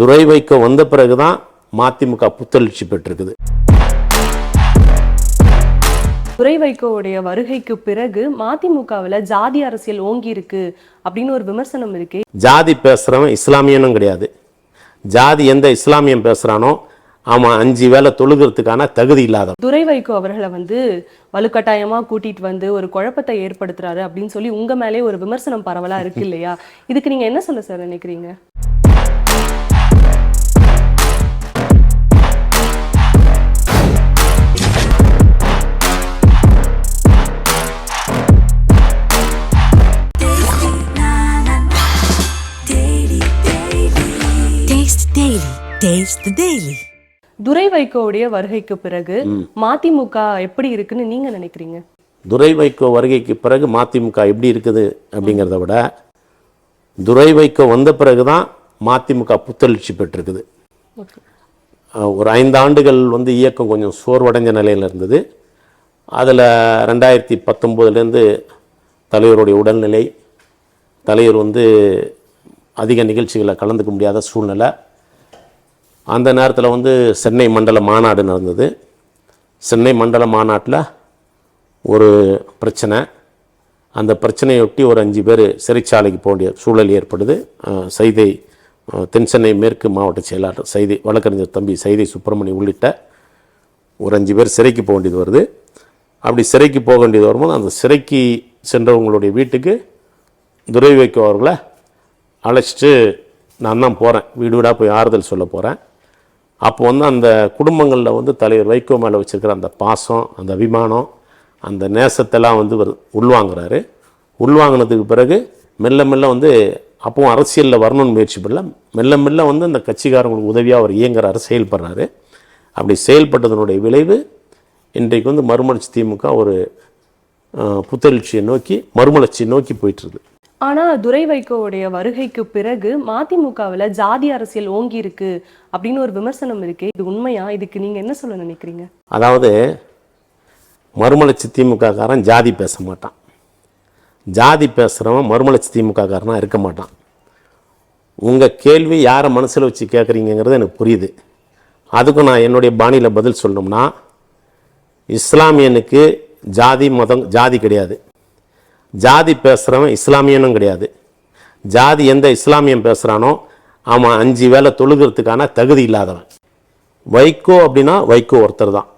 துரை வைக்க வந்த பிறகு தான் மதிமுக புத்தெழுச்சி பெற்றிருக்குது. துரை வைகோவுடைய வருகைக்கு பிறகு மதிமுகவுல ஜாதி அரசியல் ஓங்கி இருக்கு அப்படின்னு ஒரு விமர்சனம் இருக்கே. ஜாதி பேசுகிறவன் இஸ்லாமியனும் கிடையாது. ஜாதி எந்த இஸ்லாமியன் பேசுகிறானோ அவன் அஞ்சு வேளை தொழுகிறதுக்கான தகுதி இல்லாதவன். துரை வைகோ அவர்களை வந்து வலுக்கட்டாயமா கூட்டிட்டு வந்து ஒரு குழப்பத்தை ஏற்படுத்துறாரு அப்படின்னு சொல்லி உங்க மேலே ஒரு விமர்சனம் பரவலா இருக்கு இல்லையா? இதுக்கு நீங்க என்ன சொல்ல சார் நினைக்கிறீங்க? Taste the Daily. துரை வைகோவுடைய வருகைக்கு பிறகு மதிமுக எப்படி இருக்குன்னு நீங்க நினைக்கிறீங்க? துரை வைகோ வருகைக்கு பிறகு மதிமுக எப்படி இருக்குது அப்படிங்கிறத விட துரை வைகோ வந்த பிறகு தான் மதிமுக புத்தெழுச்சி பெற்றிருக்குது. ஒரு ஐந்து ஆண்டுகள் வந்து இயக்கம் கொஞ்சம் சோர்வடைஞ்ச நிலையில் இருந்தது. அதில் ரெண்டாயிரத்தி பத்தொம்போதுலேருந்து தலைவருடைய உடல்நிலை தலைவர் வந்து அதிக நிகழ்ச்சிகளில் கலந்துக்க முடியாத சூழ்நிலை அந்த நேரத்தில் வந்து சென்னை மண்டல மாநாடு நடந்தது. சென்னை மண்டல மாநாட்டில் ஒரு பிரச்சனை. அந்த பிரச்சனையொட்டி ஒரு அஞ்சு பேர் சிறைச்சாலைக்கு போக வேண்டிய சூழல் ஏற்படுது. சைதை தென் சென்னை மேற்கு மாவட்ட செயலாளர் சைதை வழக்கறிஞர் தம்பி சைதை சுப்பிரமணி உள்ளிட்ட ஒரு அஞ்சு பேர் சிறைக்கு போக வேண்டியது வருது. அப்படி சிறைக்கு போக வேண்டியது வரும்போது அந்த சிறைக்கு சென்றவங்களுடைய வீட்டுக்கு துரை வைக்கோ அவர்களை அழைச்சிட்டு நான் தான் போகிறேன் வீடு வீடாக போய் ஆறுதல் சொல்ல போகிறேன் அப்போ வந்து அந்த குடும்பங்களில் வந்து தலைவர் வைகோ மேலே வச்சுருக்கிற அந்த பாசம் அந்த அபிமானம் அந்த நேசத்தெல்லாம் வந்து இவர் உள்வாங்குறாரு. உள்வாங்கினதுக்கு பிறகு மெல்ல மெல்ல வந்து அப்பவும் அரசியலில் வரணும்னு முயற்சி பண்ணல. மெல்ல மெல்ல வந்து அந்த கட்சிக்காரங்களுக்கு உதவியாக அவர் இயங்குறாரு செயல்படுறாரு. அப்படி செயல்பட்டதனுடைய விளைவு இன்றைக்கு வந்து மறுமலர்ச்சி திமுக ஒரு புத்தெழுச்சியை நோக்கி மறுமலர்ச்சியை நோக்கி போயிட்டுருது ஆனால் துரை வைகோவுடைய வருகைக்கு பிறகு மதிமுகவில் ஜாதி அரசியல் ஓங்கி இருக்கு அப்படின்னு ஒரு விமர்சனம் இருக்கு இது உண்மையா? இதுக்கு நீங்கள் என்ன சொல்ல நினைக்கிறீங்க? அதாவது மறுமலர்ச்சி திமுககாரன் ஜாதி பேச மாட்டான். ஜாதி பேசுகிறவன் மறுமலர்ச்சி திமுககாரனாக இருக்க மாட்டான். உங்கள் கேள்வி யாரை மனசில் வச்சு கேட்குறீங்கிறது எனக்கு புரியுது. அதுக்கும் நான் என்னுடைய பாணியில் பதில் சொல்லணும்னா இஸ்லாமியனுக்கு ஜாதி மதம் ஜாதி கிடையாது. ஜாதி பேசுகிறவன் இஸ்லாமியனும் கிடையாது. ஜாதி எந்த இஸ்லாமியன் பேசுகிறானோ அவன் அஞ்சு வேளை தொழுகிறதுக்கான தகுதி இல்லாதவன். வைகோ அப்படின்னா வைகோ ஒருத்தர் தான்.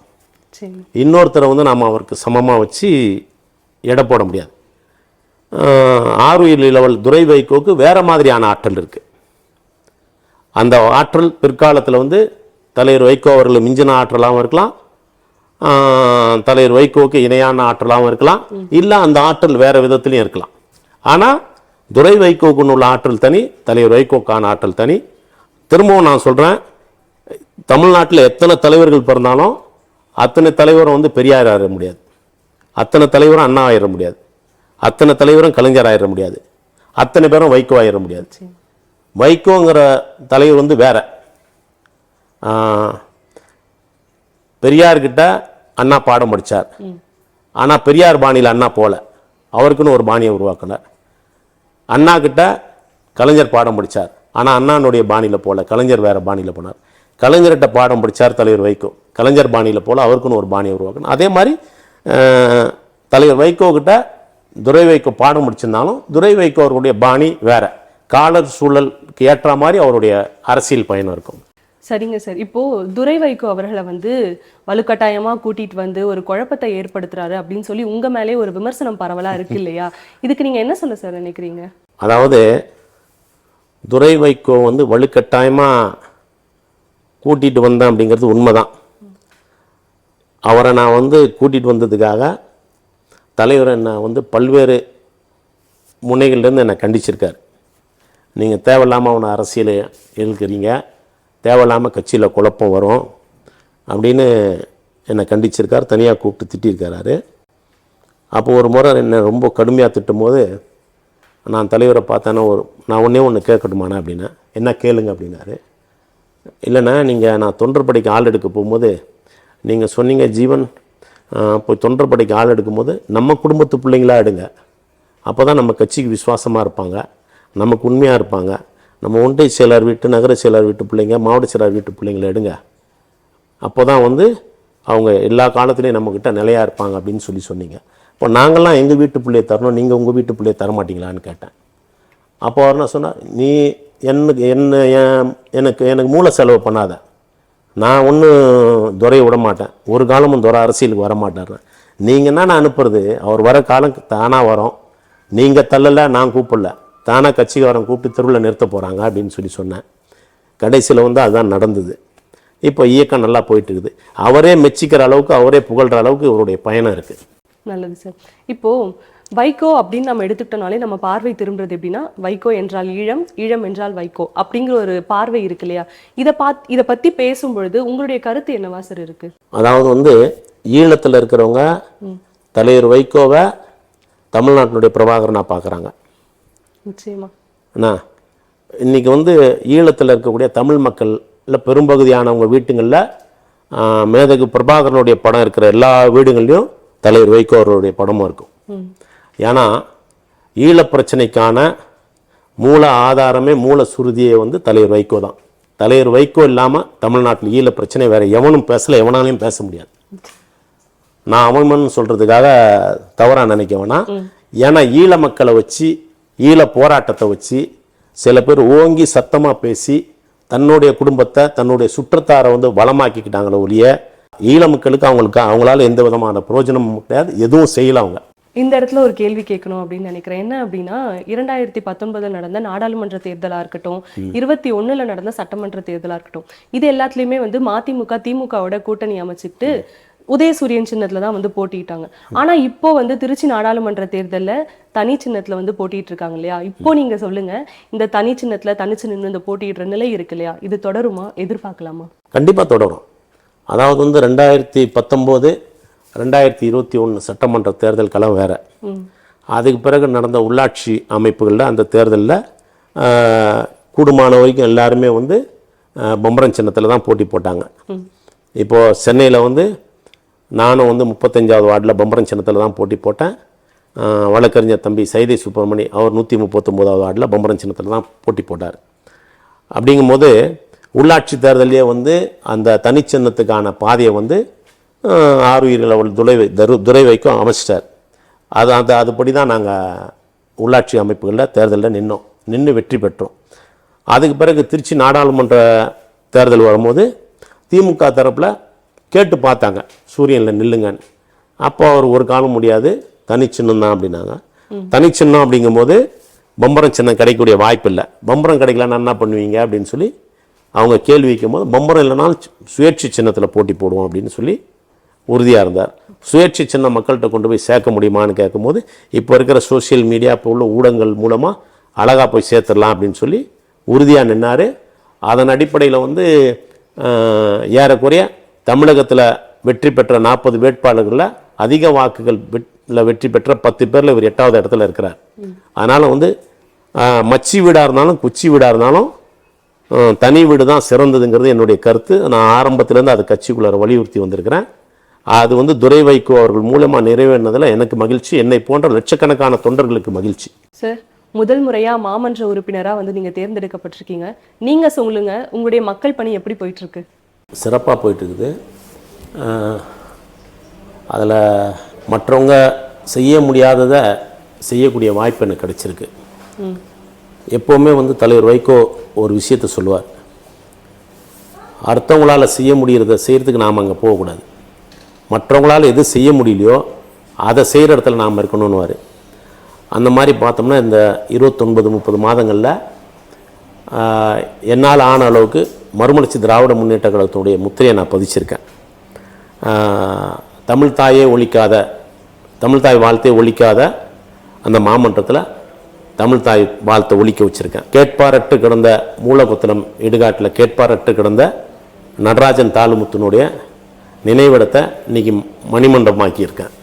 இன்னொருத்தரை வந்து நாம் அவருக்கு சமமாக வச்சு எடை போட முடியாது. ஆருயிர் லெவல் துரை வைகோக்கு வேறு மாதிரியான ஆற்றல் இருக்குது அந்த ஆற்றல் பிற்காலத்தில் வந்து தலைவர் வைகோ அவர்கள் மிஞ்சின ஆற்றலாகவும் இருக்கலாம் தலைவர் வைகோவுக்கு இணையான ஆற்றலாகவும் இருக்கலாம். இல்லை அந்த ஆற்றல் வேறு விதத்துலையும் இருக்கலாம். ஆனால் துரை வைகோவுக்குன்னு உள்ள ஆற்றல் தனி தலைவர் வைகோக்கான ஆற்றல் தனி. திரும்பவும் நான் சொல்கிறேன் தமிழ்நாட்டில் எத்தனை தலைவர்கள் பிறந்தாலும் அத்தனை தலைவரும் வந்து பெரியார் ஆயிட முடியாது. அத்தனை தலைவரும் அண்ணா ஆயிட முடியாது. அத்தனை தலைவரும் கலைஞர் ஆயிட முடியாது. அத்தனை பேரும் வைகோ ஆயிட முடியாது. வைகோங்கிற தலைவர் வந்து வேற. பெரியார்கிட்ட அண்ணா பாடம் படித்தார் ஆனால் பெரியார் பாணியில் அண்ணா போகல அவருக்குன்னு ஒரு பாணியை உருவாக்கினார் அண்ணா கிட்ட கலைஞர் பாடம் படித்தார் ஆனால் அண்ணானுடைய பாணியில் போகல கலைஞர் வேறு பாணியில் போனார். கலைஞர்கிட்ட பாடம் படித்தார் தலைவர் வைகோ. கலைஞர் பாணியில் போல அவருக்குன்னு ஒரு பாணியை உருவாக்கணும். அதே மாதிரி தலைவர் வைகோ கிட்ட துரை வைகோ பாடம் முடிச்சிருந்தாலும் துரை வைகோ அவர்களுடைய பாணி வேறு. காலர் சூழலுக்கு ஏற்ற மாதிரி அவருடைய அரசியல் பயணம் இருக்கும். சரிங்க சார். இப்போது துரை வைகோ அவர்களை வந்து வலுக்கட்டாயமாக கூட்டிகிட்டு வந்து ஒரு குழப்பத்தை ஏற்படுத்துறாரு அப்படின்னு சொல்லி உங்கள் மேலே ஒரு விமர்சனம் பரவலாக இருக்கு இல்லையா? இதுக்கு நீங்கள் என்ன சொல்ல சார் நினைக்கிறீங்க? அதாவது துரை வைகோ வந்து வலுக்கட்டாயமாக கூட்டிகிட்டு வந்தேன் அப்படிங்கிறது உண்மைதான். அவரை நான் வந்து கூட்டிகிட்டு வந்ததுக்காக தலைவர் என்னை வந்து பல்வேறு முனைகள்லேருந்து என்னை கண்டிச்சிருக்கார். நீங்கள் தேவையில்லாமல் அவனை அரசியல் இழுக்கிறீங்க தேவையில்லாமல் கட்சியில் குழப்பம் வரும் அப்படின்னு என்னை கண்டிச்சிருக்கார் தனியாக கூப்பிட்டு திட்டியிருக்காரு. அப்போ ஒரு முறை என்னை ரொம்ப கடுமையாக திட்டும் போது நான் தலைவரை பார்த்தேன்னா ஒரு நான் ஒன்றே ஒன்று கேட்கட்டுமாண்ணா அப்படின்னா என்ன கேளுங்க அப்படின்னாரு. இல்லைண்ணா நீங்கள் நான் தொண்டர்படைக்கு ஆள் எடுக்க போகும்போது நீங்கள் சொன்னீங்க ஜீவன் போய் தொண்டர்படைக்கு ஆள் எடுக்கும்போது நம்ம குடும்பத்து பிள்ளைங்களா எடுங்க. அப்போ தான் நம்ம கட்சிக்கு விசுவாசமாக இருப்பாங்க நமக்கு உண்மையாக இருப்பாங்க. நம்ம ஒன்றிய செயலாளர் வீட்டு நகர செயலாளர் வீட்டு பிள்ளைங்க மாவட்ட செயலாளர் வீட்டு பிள்ளைங்களை எடுங்க. அப்போ தான் வந்து அவங்க எல்லா காலத்துலேயும் நம்மக்கிட்ட நிலையாக இருப்பாங்க அப்படின்னு சொல்லி சொன்னீங்க. இப்போ நாங்கள்லாம் எங்கள் வீட்டு பிள்ளையை தரணும்? நீங்கள் உங்கள் வீட்டு பிள்ளையை தரமாட்டிங்களான்னு கேட்டேன். அப்போ அவர் என்ன சொன்னார்? நீ எனக்கு என்ன என் எனக்கு எனக்கு மூல செலவு பண்ணாத. நான் ஒன்றும் துறையை விட மாட்டேன். ஒரு காலமும் துறை அரசியலுக்கு வர மாட்டார் நீங்கள் நான் அனுப்புறது? அவர் வர காலம் தானாக வரும். நீங்கள் தள்ளலை நான் கூப்பிடல. தானாக கட்சிக்காரன் கூப்பிட்டு தெருவில் நிறுத்த போகிறாங்க அப்படின்னு சொல்லி சொன்னேன். கடைசியில் வந்து அதுதான் நடந்தது. இப்போ இயக்கம் நல்லா போயிட்டு இருக்குது அவரே மெச்சிக்கிற அளவுக்கு அவரே புகழ்கிற அளவுக்கு இவருடைய பயணம் இருக்குது நல்லது சார். இப்போ வைகோ அப்படின்னு நம்ம எடுத்துக்கிட்டோம்னாலே நம்ம பார்வை திரும்புறது எப்படின்னா வைகோ என்றால் ஈழம் ஈழம் என்றால் வைகோ அப்படிங்கிற ஒரு பார்வை இருக்கு இல்லையா? இதை பாத் இதை பத்தி பேசும் பொழுது உங்களுடைய கருத்து என்னவா சார் இருக்கு? அதாவது வந்து ஈழத்தில் இருக்கிறவங்க தலைவர் வைகோவை தமிழ்நாட்டினுடைய பிரபாகரனாக பார்க்குறாங்க என்ன இன்றைக்கி வந்து ஈழத்தில் இருக்கக்கூடிய தமிழ் மக்களில் பெரும்பகுதியானவங்க வீட்டுங்களில் மேதகு பிரபாகரனுடைய படம் இருக்கிற எல்லா வீடுகள்லையும் தலைவர் வைகோ அவருடைய படமும் இருக்கும். ஏன்னா ஈழப் பிரச்சனைக்கான மூல ஆதாரமே மூல சுருதியே வந்து தலைவர் வைகோ தான். தலைவர் வைகோ இல்லாமல் தமிழ்நாட்டில் ஈழ பிரச்சனை வேற எவனும் பேசல எவனாலையும் பேச முடியாது. நான் அவன் சொல்கிறதுக்காக தவறாக நினைக்க வேணாம் ஏன்னா ஈழ மக்களை வச்சு ஈழ போராட்டத்தை வச்சு சில பேர் ஓங்கி சத்தமாக பேசி தன்னுடைய குடும்பத்தை தன்னுடைய சுற்றத்தாரை வந்து வளமாக்கிக்கிட்டாங்களே ஒழிய ஈழ மக்களுக்கு அவங்களுக்கு அவங்களால எந்த விதமான பிரயோஜனமும் கிடையாது எதுவும் செய்யல அவங்க. இந்த இடத்துல ஒரு கேள்வி கேட்கணும் அப்படின்னு நினைக்கிறேன். என்ன அப்படின்னா இரண்டாயிரத்தி பத்தொன்பதுல நடந்த நாடாளுமன்ற தேர்தலா இருக்கட்டும் இருபத்தி ஒண்ணுல நடந்த சட்டமன்ற தேர்தலா இருக்கட்டும் இது எல்லாத்துலயுமே வந்து மதிமுக திமுகவோட கூட்டணி அமைச்சுக்கிட்டு உதயசூரியன் சின்னத்துல தான் வந்து போட்டிட்டாங்க. ஆனா இப்போ வந்து திருச்சி நாடாளுமன்ற தேர்தல்ல தனி சின்னத்துல வந்து போட்டிட்டு இருக்காங்க இல்லையா? இப்போ நீங்க சொல்லுங்க இந்த தனி சின்னத்துல தனிச்சு நின்று இந்த போட்டியிடுற நிலை இருக்கு இல்லையா? இது தொடருமா? எதிர்பார்க்கலாமா? கண்டிப்பாக தொடரும். அதாவது வந்து ரெண்டாயிரத்தி பத்தொம்போது ரெண்டாயிரத்தி இருபத்தி ஒன்று சட்டமன்ற தேர்தல் களம் வேறு. அதுக்கு பிறகு நடந்த உள்ளாட்சி அமைப்புகளில் அந்த தேர்தலில் கூடுமான வரைக்கும் எல்லாருமே வந்து ஆஹ், பம்பரம் சின்னத்தில் தான் போட்டி போட்டாங்க. இப்போது சென்னையில் வந்து நானும் வந்து முப்பத்தஞ்சாவது வார்டில் பம்பரம் சின்னத்தில் தான் போட்டி போட்டேன். வழக்கறிஞர் தம்பி சைதை சுப்பிரமணி அவர் நூற்றி முப்பத்தொம்போதாவது வார்டில் பம்பரம் சின்னத்தில் தான் போட்டி போட்டார். அப்படிங்கும்போது உள்ளாட்சி தேர்தலே வந்து அந்த தனிச்சின்னத்துக்கான பாதையை வந்து ஆறு உயிர்கள் அவள் துறை தரு துறை வைக்கும் அமைச்சிட்டார். அது அந்த அதுபடி தான் நாங்கள் உள்ளாட்சி அமைப்புகளில் தேர்தலில் நின்னோம். நின்று வெற்றி பெற்றோம். அதுக்கு பிறகு திருச்சி நாடாளுமன்ற தேர்தல் வரும்போது திமுக தரப்பில் கேட்டு பார்த்தாங்க. சூரியனில் நில்லுங்கன்னு. அப்போ அவர் ஒரு காலம் முடியாது. தனிச்சின்னம் தான் அப்படின்னாங்க. தனிச்சின்னம் அப்படிங்கும்போது பம்பரம் சின்னம் கிடைக்கக்கூடிய வாய்ப்பு இல்லை. பம்பரம் கிடைக்கலன்னா என்ன பண்ணுவீங்க அப்படின்னு சொல்லி அவங்க கேள்வி வைக்கும்போது பம்பரம் இல்லைனாலும் சுயேட்சை சின்னத்தில் போட்டி போடுவோம் அப்படின்னு சொல்லி உறுதியாக இருந்தார். சுயேட்சை சின்ன மக்கள்கிட்ட கொண்டு போய் சேர்க்க முடியுமான்னு கேட்கும்போது இப்போ இருக்கிற சோஷியல் மீடியா இப்போ உள்ள ஊடகங்கள் மூலமாக அழகாக போய் சேர்த்துடலாம் அப்படின்னு சொல்லி உறுதியாக நின்னார். அதன் அடிப்படையில் வந்து ஏறக்குறைய தமிழகத்தில் வெற்றி பெற்ற நாற்பது வேட்பாளர்களில் அதிக வாக்குகள் வெற்றி பெற்ற பத்து பேரில் இவர் எட்டாவது இடத்துல இருக்கிறார். அதனால் வந்து மச்சி வீடாக இருந்தாலும் குச்சி வீடாக இருந்தாலும் தனி வீடு தான் சிறந்ததுங்கிறது என்னுடைய கருத்து. நான் ஆரம்பத்திலேருந்து அது கட்சிக்குள்ளார வலியுறுத்தி வந்திருக்கிறேன். அது வந்து துரை வைகோ அவர்கள் மூலமாக நிறைவேறினதில் எனக்கு மகிழ்ச்சி. என்னை போன்ற லட்சக்கணக்கான தொண்டர்களுக்கு மகிழ்ச்சி. சார் முதல் முறையாக மாமன்ற உறுப்பினராக வந்து நீங்கள் தேர்ந்தெடுக்கப்பட்டிருக்கீங்க. நீங்கள் சொல்லுங்கள் உங்களுடைய மக்கள் பணி எப்படி போயிட்டுருக்கு சிறப்பாக போயிட்டு இருக்குது அதில் மற்றவங்க செய்ய முடியாததை செய்யக்கூடிய வாய்ப்பு எனக்கு கிடைச்சிருக்கு. எப்போவுமே வந்து தலைவர் வைகோ ஒரு விஷயத்தை சொல்லுவார். அடுத்தவங்களால செய்ய முடியறத செய்கிறதுக்கு நாம் அங்கே போகக்கூடாது. மற்றவங்களால எது செய்ய முடியலையோ அதை செய்கிற இடத்துல நாம் இருக்கணும்னுவார். அந்த மாதிரி பார்த்தோம்னா இந்த இருபத்தொன்பது முப்பது மாதங்களில் என்னால் ஆன அளவுக்கு மறுமலர்ச்சி திராவிட முன்னேற்ற கழகத்தினுடைய முத்திரையை நான் பதிச்சிருக்கேன். தமிழ் தாயே ஒழிக்காத தமிழ் தாய் வாழ்த்தையே ஒழிக்காத அந்த மாமன்றத்தில் தமிழ் தாய் வாழ்த்தை ஒழிக்க வச்சுருக்கேன். கேட்பாரட்டு கிடந்த மூலகுத்தனம் இடுகாட்டில் கேட்பாரட்டு கிடந்த நடராஜன் தாலுமுத்தினுடைய நினைவிடத்தை இன்னைக்கு மணிமண்டபமாக்கியிருக்கேன்.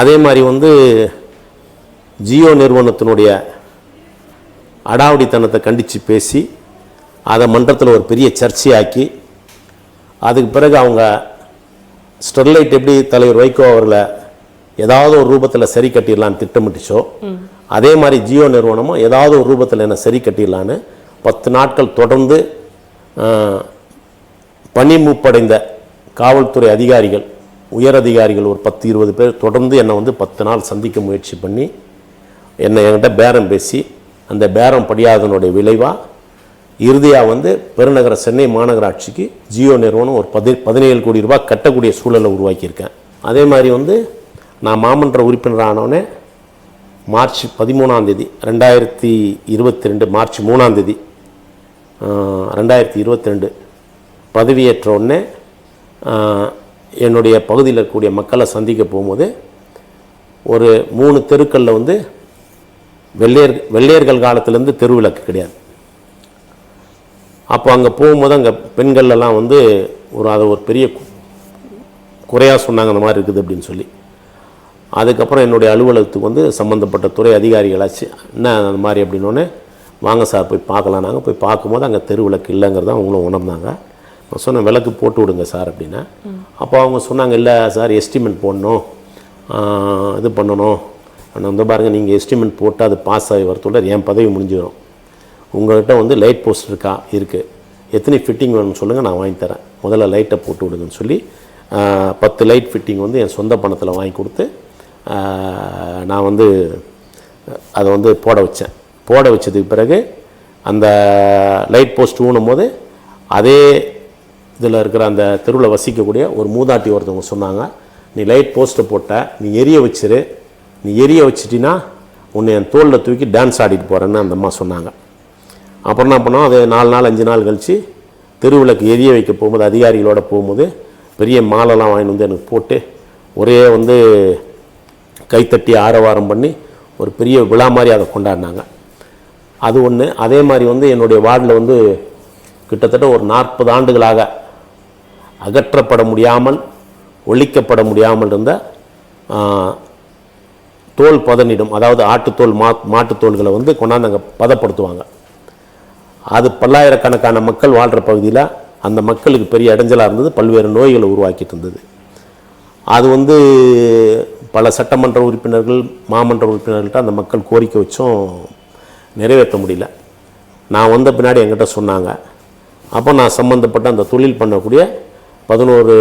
அதே மாதிரி வந்து ஜியோ நிறுவனத்தினுடைய அடாவடித்தனத்தை கண்டித்து பேசி அதை மன்றத்தில் ஒரு பெரிய சர்ச்சையாக்கி அதுக்கு பிறகு அவங்க ஸ்டெர்லைட் எப்படி தலைவர் வைகோ அவர்களை ஏதாவது ஒரு ரூபத்தில் சரி கட்டிடலான்னு திட்டமிட்டுச்சோ அதே மாதிரி ஜியோ நிறுவனமும் ஏதாவது ஒரு ரூபத்தில் என்ன சரி கட்டிடலான்னு பத்து நாட்கள் தொடர்ந்து பணி மூப்படைந்த காவல்துறை அதிகாரிகள் உயர் அதிகாரிகள் ஒரு பத்து இருபது பேர் தொடர்ந்து என்னை வந்து பத்து நாள் சந்திக்க முயற்சி பண்ணி என்னை என்கிட்ட பேரம் பேசி அந்த பேரம் படியாதனுடைய விளைவாக இறுதியாக வந்து பெருநகர சென்னை மாநகராட்சிக்கு ஜியோ நிறுவனம் ஒரு பதி பதினேழு கோடி ரூபாய் கட்டக்கூடிய சூழலை உருவாக்கியிருக்கேன். அதே மாதிரி வந்து நான் மாமன்ற உறுப்பினர் ஆனோடனே மார்ச் பதிமூணாந்தேதி ரெண்டாயிரத்தி இருபத்தி ரெண்டு மார்ச் மூணாந்தேதி ரெண்டாயிரத்தி இருபத்தி ரெண்டு பதவியேற்ற உடனே என்னுடைய பகுதியில் இருக்கக்கூடிய மக்களை சந்திக்க போகும்போது ஒரு மூணு தெருக்களில் வந்து வெள்ளையர் வெள்ளையர்கள் காலத்துலேருந்து தெருவிளக்கு கிடையாது. அப்போ அங்கே போகும்போது அங்கே பெண்கள் எல்லாம் வந்து ஒரு அதை ஒரு பெரிய குறையாக சொன்னாங்க அந்த மாதிரி இருக்குது அப்படின்னு சொல்லி. அதுக்கப்புறம் என்னுடைய அலுவலகத்துக்கு வந்து சம்மந்தப்பட்ட துறை அதிகாரிகளாச்சு என்ன அந்த மாதிரி அப்படின்னோடனே வாங்க சார் போய் பார்க்கலாம். நாங்கள் போய் பார்க்கும்போது அங்கே தெருவிளக்கு இல்லைங்கிறத அவங்களும் உணர்ந்தாங்க. நான் சொன்னேன் விளக்கு போட்டு விடுங்க சார் அப்படின்னா அப்போ அவங்க சொன்னாங்க இல்லை சார் எஸ்டிமேட் போடணும் இது பண்ணணும். ஆனால் வந்து பாருங்கள் நீங்கள் எஸ்டிமேட் போட்டு அது பாஸ் ஆகி வரத்துள்ள என் பதவி முடிஞ்சிடும் உங்கள்கிட்ட வந்து லைட் போஸ்ட் இருக்கா? இருக்குது எத்தனை ஃபிட்டிங் வேணும்னு சொல்லுங்கள் நான் வாங்கி தரேன். முதல்ல லைட்டை போட்டு விடுங்கன்னு சொல்லி பத்து லைட் ஃபிட்டிங் வந்து என் சொந்த பணத்தில் வாங்கி கொடுத்து நான் வந்து அதை வந்து போட வச்சேன். போட வச்சதுக்கு பிறகு அந்த லைட் போஸ்ட் ஊனும் போது அதே இதில் இருக்கிற அந்த தெருவில் வசிக்கக்கூடிய ஒரு மூதாட்டி ஒருத்தவங்க சொன்னாங்க நீ லைட் போஸ்ட்டை போட்ட நீ எரிய வச்சிரு நீ எரிய வச்சிட்டின்னா உன்னை என் தோளில் தூக்கி டான்ஸ் ஆடிட்டு போகிறேன்னு அந்த அம்மா சொன்னாங்க. அப்புறம் என்ன பண்ணோம்? அது நாலு நாள் அஞ்சு நாள் கழித்து தெருவிளக்கு எரிய வைக்க போகும்போது அதிகாரிகளோட போகும்போது பெரிய மாலைலாம் வாங்கிட்டு வந்து எனக்கு போட்டு ஒரே வந்து கைத்தட்டி ஆரவாரம் பண்ணி ஒரு பெரிய விழா மாதிரி அதை கொண்டாடினாங்க. அது ஒன்று அதே மாதிரி வந்து என்னுடைய வார்டில் வந்து கிட்டத்தட்ட ஒரு நாற்பது ஆண்டுகளாக அகற்றப்பட முடியாமல் ஒழிக்கப்பட முடியாமல் இருந்த தோல் பதனிடும் அதாவது ஆட்டுத்தோல் மா மாட்டுத்தோல்களை வந்து கொண்டாந்து அங்கே பதப்படுத்துவாங்க. அது பல்லாயிரக்கணக்கான மக்கள் வாழ்கிற பகுதியில் அந்த மக்களுக்கு பெரிய இடைஞ்சலாக இருந்தது பல்வேறு நோய்களை உருவாக்கிட்டு இருந்தது. அது வந்து பல சட்டமன்ற உறுப்பினர்கள் மாமன்ற உறுப்பினர்கள்ட்ட அந்த மக்கள் கோரிக்கை வச்சும் நிறைவேற்ற முடியல. நான் வந்த பின்னாடி என்கிட்ட சொன்னாங்க. அப்போ நான் சம்மந்தப்பட்ட அந்த தொழில் பண்ணக்கூடிய பதினோரு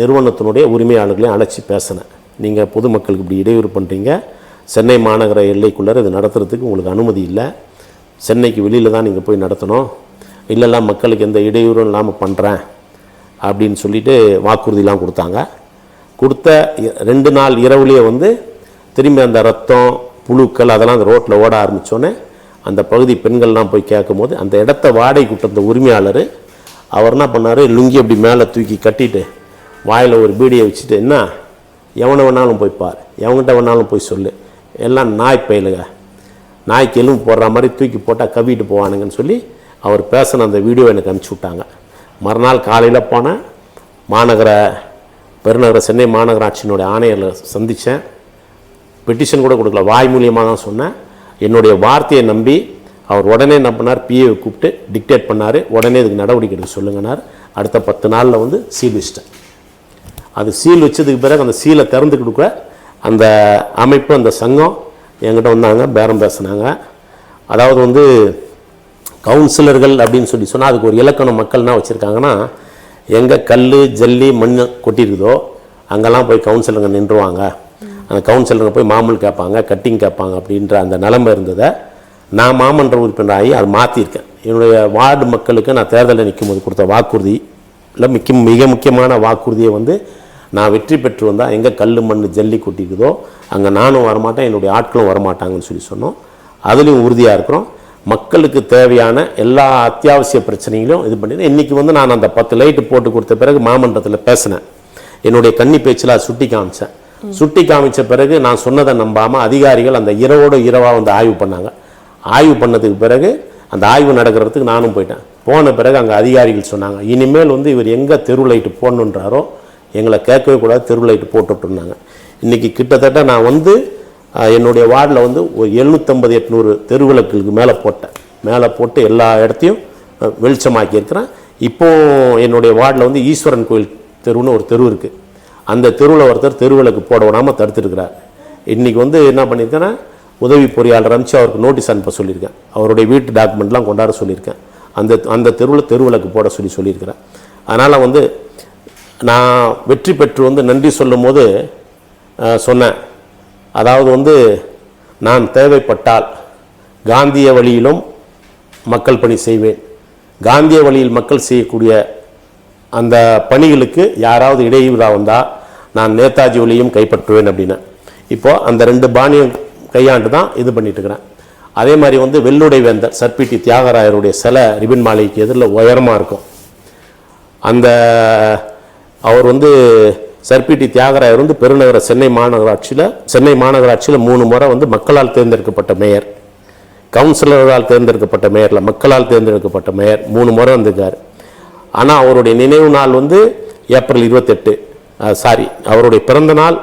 நிறுவனத்தினுடைய உரிமையாளர்களையும் அழைச்சி பேசினேன். நீங்கள் பொதுமக்களுக்கு இப்படி இடையூறு பண்ணுறீங்க சென்னை மாநகர எல்லைக்குள்ளே இது நடத்துறதுக்கு உங்களுக்கு அனுமதி இல்லை. சென்னைக்கு வெளியில் தான் நீங்கள் போய் நடத்தணும். இல்லைலாம் மக்களுக்கு எந்த இடையூறும் இல்லாமல் பண்ணுறேன் அப்படின்னு சொல்லிட்டு வாக்குறுதிலாம் கொடுத்தாங்க. கொடுத்த ரெண்டு நாள் இரவுலேயே வந்து திரும்பி அந்த ரத்தம் புழுக்கள் அதெல்லாம் அந்த ரோட்டில் ஓட ஆரம்பித்தோன்னே அந்த பகுதி பெண்கள்லாம் போய் கேட்கும்போது அந்த இடத்த வாடகை கொடுத்த உரிமையாளர் அவர் என்ன பண்ணார் லுங்கி அப்படி மேலே தூக்கி கட்டிட்டு வாயில் ஒரு பீடியை வச்சுட்டு என்ன? எவனை வேணாலும் போய் பார். எவன்கிட்ட வேணாலும் போய் சொல்லு. எல்லாம் நாய் பயிலுங்க நாய்க்கு எலும்பு போடுற மாதிரி தூக்கி போட்டால் கவிட்டு போவானுங்கன்னு சொல்லி அவர் பேசின அந்த வீடியோ எனக்கு அனுப்பிச்சி விட்டாங்க. மறுநாள் காலையில் போனேன். மாநகர பெருநகர சென்னை மாநகராட்சியினுடைய ஆணையரை சந்தித்தேன் பெட்டிஷன் கூட கொடுக்கல. வாய் மூலியமாக தான் சொன்னேன். என்னுடைய வார்த்தையை நம்பி அவர் உடனே என்ன பண்ணார்? பிஏவை கூப்பிட்டு டிக்டேட் பண்ணார். உடனே இதுக்கு நடவடிக்கை எடுக்க சொல்லுங்கன்னார். அடுத்த பத்து நாளில் வந்து சீல் வச்சிட்டேன் அது சீல் வச்சதுக்கு பிறகு அந்த சீலை திறந்து கொடுக்க அந்த அமைப்பு அந்த சங்கம் என்கிட்ட வந்தாங்க பேரம் பேசினாங்க. அதாவது வந்து கவுன்சிலர்கள் அப்படின்னு சொல்லி சொன்னால் அதுக்கு ஒரு இலக்கணம் மக்கள்னால் வச்சுருக்காங்கன்னா எங்கே கல் ஜல்லி மண் கொட்டியிருக்குதோ அங்கெல்லாம் போய் கவுன்சிலருங்க நின்றுவாங்க. அந்த கவுன்சிலருங்க போய் மாமூல் கேட்பாங்க கட்டிங் கேட்பாங்க அப்படின்ற அந்த நிலமை இருந்ததை நான் மாமன்ற உறுப்பினர் ஆகி அதை மாற்றிருக்கேன் என்னுடைய வார்டு மக்களுக்கு நான் தேர்தலில் நிற்கும் போது கொடுத்த வாக்குறுதி இல்லை மிக்க மிக முக்கியமான வாக்குறுதியை வந்து நான் வெற்றி பெற்று வந்தால் எங்கே கல் மண் ஜல்லி கொட்டிக்குதோ அங்கே நானும் வரமாட்டேன் என்னுடைய ஆட்களும் வரமாட்டாங்கன்னு சொல்லி சொன்னோம். அதுலேயும் உறுதியாக இருக்கிறோம். மக்களுக்கு தேவையான எல்லா அத்தியாவசிய பிரச்சனைகளையும் இது பண்ணி இன்றைக்கி வந்து நான் அந்த பத்து லைட்டு போட்டு கொடுத்த பிறகு மாமன்றத்தில் பேசினேன். என்னுடைய கன்னி பேச்சில் அதை சுட்டி காமிச்சேன். சுட்டி காமிச்ச பிறகு நான் சொன்னதை நம்பாமல் அதிகாரிகள் அந்த இரவோடு இரவாக வந்து ஆய்வு பண்ணாங்க. ஆய்வு பண்ணதுக்கு பிறகு அந்த ஆய்வு நடக்கிறதுக்கு நானும் போயிட்டேன். போன பிறகு அங்கே அதிகாரிகள் சொன்னாங்க இனிமேல் வந்து இவர் எங்கே தெரு லைட்டு போடணுன்றாரோ எங்களை கேட்கவே கூடாது தெருவு லைட்டு போட்டுட்ருந்தாங்க இன்றைக்கி கிட்டத்தட்ட நான் வந்து என்னுடைய வார்டில் வந்து ஒரு எழுநூற்றம்பது எட்நூறு தெருவிளக்குகளுக்கு மேலே போட்டேன். மேலே போட்டு எல்லா இடத்தையும் வெளிச்சமாக்கியிருக்கிறேன். இப்போது என்னுடைய வார்டில் வந்து ஈஸ்வரன் கோயில் தெருவுன்னு ஒரு தெரு இருக்குது அந்த தெருவில் ஒருத்தர் தெருவிளக்கு போட விடாமல் தடுத்துருக்கிறார் இன்றைக்கி வந்து என்ன பண்ணியிருக்கேன்னா உதவி பொறியாளர் அனுப்பிச்சு அவருக்கு நோட்டீஸ் அனுப்ப சொல்லியிருக்கேன். அவருடைய வீட்டு டாக்குமெண்ட்லாம் கொண்டாட சொல்லியிருக்கேன். அந்த அந்த தெருவில் தெருவிளக்கு போட சொல்லி சொல்லியிருக்கிறேன் அதனால் வந்து நான் வெற்றி பெற்று வந்து நன்றி சொல்லும்போது சொன்னேன். அதாவது வந்து நான் தேவைப்பட்டால் காந்திய வழியிலும் மக்கள் பணி செய்வேன். காந்திய வழியில் மக்கள் செய்யக்கூடிய அந்த பணிகளுக்கு யாராவது இடையூறாக வந்தால் நான் நேதாஜி வழியும் கைப்பற்றுவேன் அப்படின்னு. இப்போது அந்த ரெண்டு பாணியம் கையாண்டு தான் இது பண்ணிட்டுருக்கிறேன் அதே மாதிரி வந்து வெள்ளுடை வேந்தர் சர்பிடி தியாகராயருடைய சிலை ரிபின் மாளிகைக்கு எதிரில் உயரமாக இருக்கும். அந்த அவர் வந்து சர்பிடி தியாகராயர் வந்து பெருநகர சென்னை மாநகராட்சியில் சென்னை மாநகராட்சியில் மூணு முறை வந்து மக்களால் தேர்ந்தெடுக்கப்பட்ட மேயர். கவுன்சிலர்களால் தேர்ந்தெடுக்கப்பட்ட மேயரில் மக்களால் தேர்ந்தெடுக்கப்பட்ட மேயர் மூணு முறை வந்திருக்கார். ஆனால் அவருடைய நினைவு நாள் வந்து ஏப்ரல் இருபத்தெட்டு. சாரி அவருடைய பிறந்த நாள்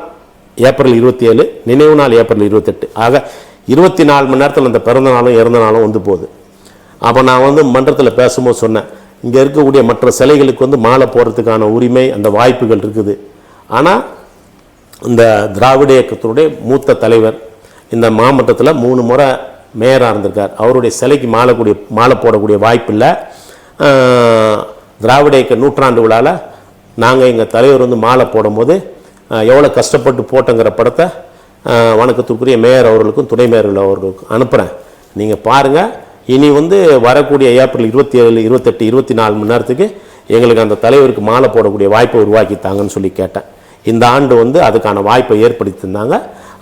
ஏப்ரல் இருபத்தி ஏழு நினைவு நாள் ஏப்ரல் இருபத்தெட்டு. ஆக இருபத்தி நாலு மணி நேரத்தில் அந்த பிறந்த நாளும் இறந்த நாளும் வந்து போகுது. அப்போ நான் வந்து மன்றத்தில் பேசும்போது சொன்னேன் இங்கே இருக்கக்கூடிய மற்ற சிலைகளுக்கு வந்து மாலை போடுறதுக்கான உரிமை அந்த வாய்ப்புகள் இருக்குது. ஆனால் இந்த திராவிட இயக்கத்தினுடைய மூத்த தலைவர் இந்த மாவட்டத்தில் மூணு முறை மேயராக இருந்திருக்கார். அவருடைய சிலைக்கு மாலை கூடிய மாலை போடக்கூடிய வாய்ப்பு இல்லை திராவிட இயக்க நூற்றாண்டு விழாவில் நாங்கள் எங்கள் தலைவர் வந்து மாலை போடும்போது எவ்வளோ கஷ்டப்பட்டு போட்டோங்கிற படத்தை வணக்கத்துக்குரிய மேயர் அவர்களுக்கும் துணை மேயர்கள் அவர்களுக்கும் அனுப்புகிறேன் நீங்கள் பாருங்கள் இனி வந்து வரக்கூடிய ஏப்ரல் இருபத்தி ஏழு இருபத்தெட்டு இருபத்தி நாலு மணி நேரத்துக்கு எங்களுக்கு அந்த தலைவருக்கு மாலை போடக்கூடிய வாய்ப்பை உருவாக்கித்தாங்கன்னு சொல்லி கேட்டேன். இந்த ஆண்டு வந்து அதுக்கான வாய்ப்பை ஏற்படுத்தி தந்தாங்க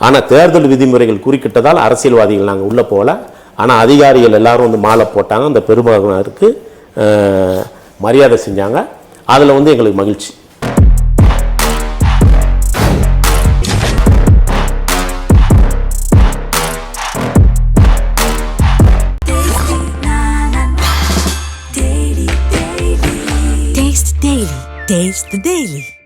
ஆனால் தேர்தல் விதிமுறைகள் குறுக்கிட்டதால் அரசியல்வாதிகள் நாங்கள் உள்ளே போகல. ஆனால் அதிகாரிகள் எல்லாரும் வந்து மாலை போட்டாங்க. அந்த பெருமகனருக்கு மரியாதை செஞ்சாங்க. அதில் வந்து எங்களுக்கு மகிழ்ச்சி. Taste the Daily.